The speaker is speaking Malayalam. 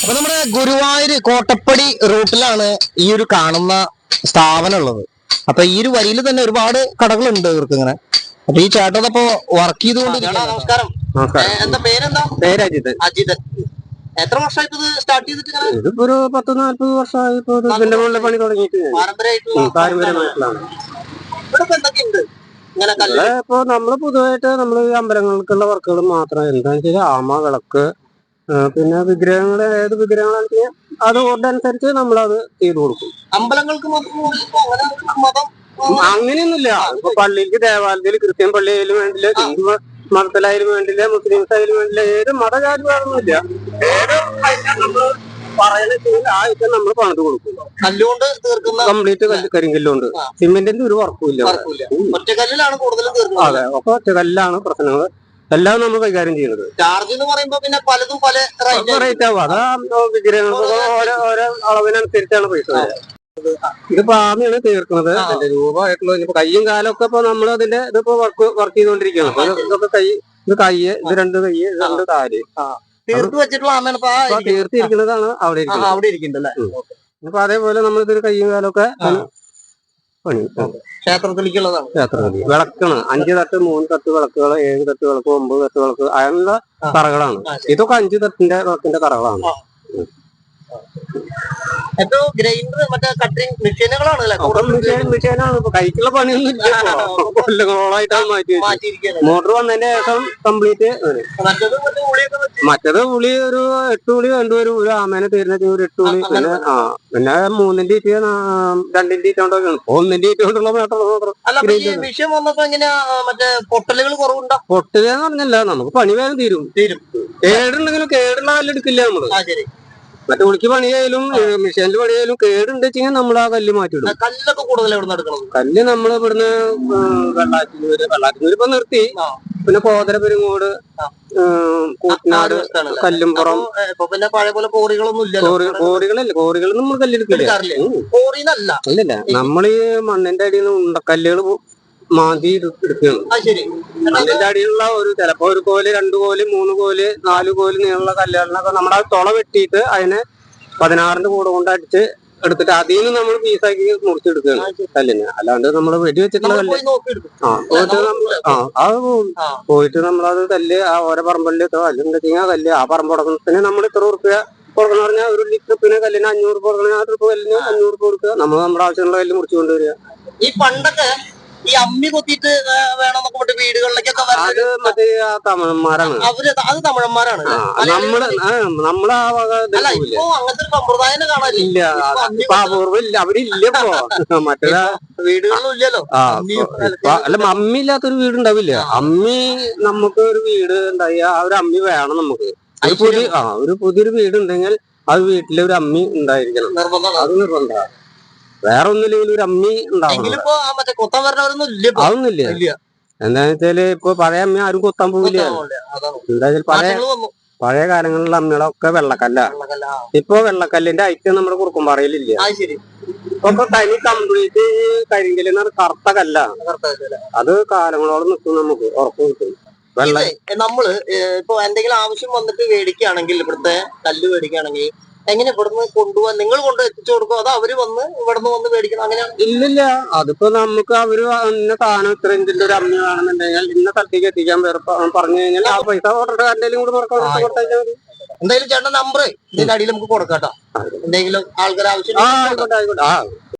അപ്പൊ നമ്മുടെ ഗുരുവായൂർ കോട്ടപ്പടി റൂട്ടിലാണ് ഈ ഒരു കാണുന്ന സ്ഥാപനം ഉള്ളത്. അപ്പൊ ഈ ഒരു വരിയിൽ തന്നെ ഒരുപാട് കടകളുണ്ട് ഇവർക്ക് ഇങ്ങനെ. അപ്പൊ ഈ ചേട്ടൻ അപ്പൊ വർക്ക് ചെയ്തുകൊണ്ട് നമസ്കാരം. എന്താ പേരെന്താ? പേര് അജിത്. എത്ര വർഷമായിട്ട് ഇത് സ്റ്റാർട്ട് ചെയ്തിട്ട് ഇതിപ്പോ ഒരു പത്ത് നാല്പത് വർഷമായി ഇപ്പൊ ഇത് ഇതിന്റെ മുകളിൽ പണി തുടങ്ങിയിട്ട് പാരമ്പര്യമായിട്ടുള്ളതാണ് ഇവിടെ ഇപ്പൊ എന്തൊക്കെയുണ്ട് ഇപ്പൊ നമ്മൾ പൊതുവായിട്ട് നമ്മൾ അമ്പലങ്ങൾക്കുള്ള വർക്കുകൾ മാത്രം. എന്താണെന്ന് വെച്ചാൽ ആമ വിളക്ക് പിന്നെ വിഗ്രഹങ്ങൾ ഏത് വിഗ്രഹങ്ങളാണെന്ന് വെച്ചാൽ അത് ഓർഡർ അനുസരിച്ച് നമ്മളത് ചെയ്തു കൊടുക്കും. അമ്പലങ്ങൾക്ക് അങ്ങനെയൊന്നുമില്ല. ഇപ്പൊ പള്ളിക്ക് ദേവാലയത്തിൽ ക്രിസ്ത്യൻ പള്ളിയായാലും വേണ്ടില്ല ഹിന്ദു മതത്തിലായാലും വേണ്ടില്ല മുസ്ലിംസ് ആയാലും വേണ്ടില്ല ഏത് മതകാര്യമാണെന്നില്ല ഏത് പറയുന്ന ആ ഐറ്റം നമ്മൾ പണിത് കൊടുക്കും. കല്ലുകൊണ്ട് തീർക്കുന്ന കംപ്ലീറ്റ് കല്ല് കരിങ്കല്ലുണ്ട്. സിമെന്റിന്റെ ഒരു വർക്കും ഇല്ല ഒറ്റക്കല്ലിലാണ് കൂടുതലും അതെ ഒക്കെ ഒറ്റക്കല്ലാണ് പ്രശ്നങ്ങൾ എല്ലാം നമ്മൾ കൈകാര്യം ചെയ്യുന്നത്. ചാർജ് എന്ന് പറയുമ്പോ പിന്നെ പലതും പല റേറ്റ് ആവും. അതാ ഓരോ ഓരോ അളവിനനുസരിച്ചാണ് പൈസ ഇത് ഇതിപ്പോ ആമിയാണ് തീർക്കുന്നത്. അതിന്റെ രൂപമായിട്ടുള്ള ഇനിയിപ്പോ കയ്യും കാലും ഒക്കെ ഇപ്പൊ നമ്മൾ അതിന്റെ ഇതിപ്പോ വർക്ക് വർക്ക് ചെയ്തോണ്ടിരിക്കുകയാണ് അപ്പൊ ഇത് ഇതൊക്കെ കൈ ഇത് കയ്യ് ഇത് രണ്ട് കയ്യ് ഇത് രണ്ട് കാൽ തീർത്ത് വെച്ചിട്ടുള്ള ആമയാണ്. തീർത്തിരിക്കുന്നതാണ് അവിടെ ഇരിക്കുന്നത്. അവിടെ ഇരിക്കുന്നുണ്ടല്ലേ ഇപ്പൊ അതേപോലെ നമ്മളിതൊരു കയ്യും കാലൊക്കെ. പണി ക്ഷേത്രത്തിലേക്കുള്ളതാണ്. ക്ഷേത്രത്തിൽ വിളക്കാണ്. അഞ്ച് തട്ട് മൂന്ന് തട്ട് വിളക്കുകൾ ഏഴ് തട്ട് വിളക്ക് ഒമ്പത് തട്ട് വിളക്ക് അതിനുള്ള ആ. തറകളാണ്. ഇതൊക്കെ അഞ്ച് തട്ടിന്റെ വിളക്കിന്റെ തറകളാണ്. ഏറ്റവും ഗ്രൈൻഡർ മറ്റേ കട്ടിങ് മെഷീനുകളാണ് കൈക്കുള്ള പണിയൊന്നും മോട്ടർ വന്നതിന്റെ ശേഷം കംപ്ലീറ്റ് മറ്റേത് പുളി ഉളി ഒരു എട്ട് ഉളി രണ്ടുപേരും ഒരു ആമേനെ തീരുന്ന ഒരു എട്ട് ഉളി പിന്നെ ആ പിന്നെ മൂന്നിന്റെ ഈറ്റ് രണ്ടിന്റെ ഈറ്റ് കൊണ്ടൊക്കെയാണ് ഒന്നിന്റെ ഈറ്റ് കൊണ്ടുള്ള മാത്രം വിഷയം വന്നപ്പോ എങ്ങനെയാ ആ, മറ്റേ പൊട്ടലുകൾ കുറവുണ്ടോ? പൊട്ടുകയെന്ന് പറഞ്ഞല്ല. നമുക്ക് പണി വേഗം തീരും. തീരും. കേടുണ്ടെങ്കിലും കേടുള്ള കല്ലെടുക്കില്ല നമ്മൾ. മറ്റേ ഉളിക്ക് പണിയായാലും മെഷീനിൽ പണിയായാലും കേടുണ്ട് വെച്ചാൽ നമ്മൾ ആ കല്ല് മാറ്റിയിടും. കല്ലൊക്കെ കൂടുതൽ എവിടെ നിന്ന് എടുക്കണം കല്ല് നമ്മൾ ഇവിടുന്ന് വെള്ളാറ്റിനൂര് വെള്ളാറ്റിനൂര് ഇപ്പൊ നിർത്തി. പിന്നെ കോതര പെരുങ്ങോട്. കൂട്ടനാട് കല്ലുംപുറം പിന്നെ പഴയ പോലെ കോറികളൊന്നും ഇല്ല കോറി കോറികളല്ലേ? കോറികൾ നമ്മൾ കല്ലെടുക്കില്ല. കോറിന്നല്ല. ഇല്ലല്ല. നമ്മൾ ഈ മണ്ണിന്റെ അടിയിൽ നിന്ന് ഉണ്ടക്കല്ലുകൾ മാന്തി എടുക്കുകയാണ് ആ ശരി മണ്ണിന്റെ അടിയിലുള്ള ഒരു ചിലപ്പോ ഒരു കോൽ രണ്ട് കോൽ മൂന്ന് കോൽ നാല് കോൽ നീളമുള്ള കല്ലുകളിനൊക്കെ നമ്മൾ ആ തുള വെട്ടിയിട്ട് അതിനെ പതിനാറിന്റെ കൂടെ കൊണ്ട് അടിച്ച് എടുത്തിട്ട് അതിൽ നിന്ന് നമ്മൾ പീസാക്കി മുറിച്ചെടുക്കുകയാണ് കല്ലിന് അല്ലാണ്ട് നമ്മൾ വെടി വെച്ചിട്ടുള്ള കല്ല് ആ പോയിട്ട് നമ്മൾ ആ അത് പോവും. ആ. പോയിട്ട് നമ്മളത് കല്ല് ആ ഓരോ പറമ്പലിൽ കല്ലുണ്ടെങ്കിൽ ആ കല്ല് ആ പറമ്പ് തുടങ്ങുന്നതിന് നമ്മൾ ഇത്ര ഉറുപ്പ്യ കൊടുക്കണം പറഞ്ഞാൽ ഒരു ട്രിപ്പിന് കല്ലിന് അഞ്ഞൂറ് രൂപ കൊടുക്കണം ആ ട്രിപ്പ് കല്ലിന് അഞ്ഞൂറ് കൊടുക്കുക നമ്മൾ നമ്മുടെ ആവശ്യമുള്ള കല്ല് മുറിച്ചു കൊണ്ടുവരിക ഈ പണ്ടൊക്കെ ഈ അമ്മി കൊത്തിയിട്ട് വേണം വേണമെന്നൊക്കെ പറഞ്ഞിട്ട് വീടുകളിലേക്കൊക്കെ അത് മറ്റേ ആ തമിഴന്മാരാണ്. അവർ അത് തമിഴന്മാരാണ്. നമ്മൾ നമ്മളെ ആ വക അല്ല ഇപ്പൊ അങ്ങനത്തെ ഒരു സമ്പ്രദായം കാണാനില്ല? ഇല്ല ഇപ്പൊ അമ്മി ഇപ്പൊ അപൂർവം ഇല്ല അവരില്ല ഇപ്പൊ. മറ്റേ വീടുകളിലും ഇല്ലല്ലോ. ആ ഇപ്പൊ അല്ല അമ്മി ഇല്ലാത്തൊരു വീട് ഉണ്ടാവില്ല അമ്മി നമുക്ക് ഒരു വീട് ഉണ്ടായി ആ ഒരു അമ്മി വേണം നമുക്ക്. ഒരു പുതിയ ആ ഒരു പുതിയൊരു വീട് ഉണ്ടെങ്കിൽ അത് വീട്ടിലെ ഒരു അമ്മി ഉണ്ടായിരിക്കണം. നിർബന്ധമാണ്. അത് നിർബന്ധ വേറെ ഒന്നുമില്ലെങ്കിൽ ഒരു അമ്മി ഉണ്ടാവും. അതൊന്നുമില്ല. എന്താന്ന് വെച്ചാൽ ഇപ്പൊ പഴയ അമ്മ ആരും കൊത്താൻ പോകില്ല എന്താ പഴയ പഴയ കാലങ്ങളിലുള്ള അമ്മകളൊക്കെ വെള്ളക്കല്ല. ഇപ്പൊ വെള്ളക്കല്ലിന്റെ ഐറ്റം നമ്മുടെ കുറുക്കുംപാറയിലില്ല? ഇപ്പൊ തനി കംപ്ലീറ്റ് പറഞ്ഞ കറുത്ത കല്ല അത് കാലങ്ങളോളം നിൽക്കും നമുക്ക് ഉറപ്പ് കിട്ടും. നമ്മൾ ഇപ്പൊ എന്തെങ്കിലും ആവശ്യം വന്നിട്ട് മേടിക്കുകയാണെങ്കിൽ ഇവിടുത്തെ കല്ല് മേടിക്കുകയാണെങ്കിൽ എങ്ങനെ ഇവിടുന്ന് കൊണ്ടുപോകാൻ നിങ്ങൾ കൊണ്ട് എത്തിച്ചു കൊടുക്കും? അതോ അവർ വന്ന് ഇവിടുന്ന് വന്ന് മേടിക്കണം? അങ്ങനെയാണ്? ഇല്ലില്ല. അതിപ്പോ നമുക്ക് അവർ ഇന്ന സാധനം ഇത്ര ഇതിന്റെ ഒരു അമ്മ വേണമെന്നുണ്ടെങ്കിൽ ഇന്ന സ്ഥലത്തേക്ക് എത്തിക്കാൻ വേറെ പറഞ്ഞു കഴിഞ്ഞാൽ ആ പൈസ ഓർഡർക്കാരുടെ കൂടെ കൊടുത്താൽ മതി. എന്തായാലും ചേട്ടൻ നമ്പർ ഇതിന്റെ അടിയിൽ നമുക്ക് കൊടുക്കാം കേട്ടോ. എന്തെങ്കിലും ആൾക്കാർ ആവശ്യം ആയിക്കോട്ടെ ആയിക്കോട്ടെ. ആ.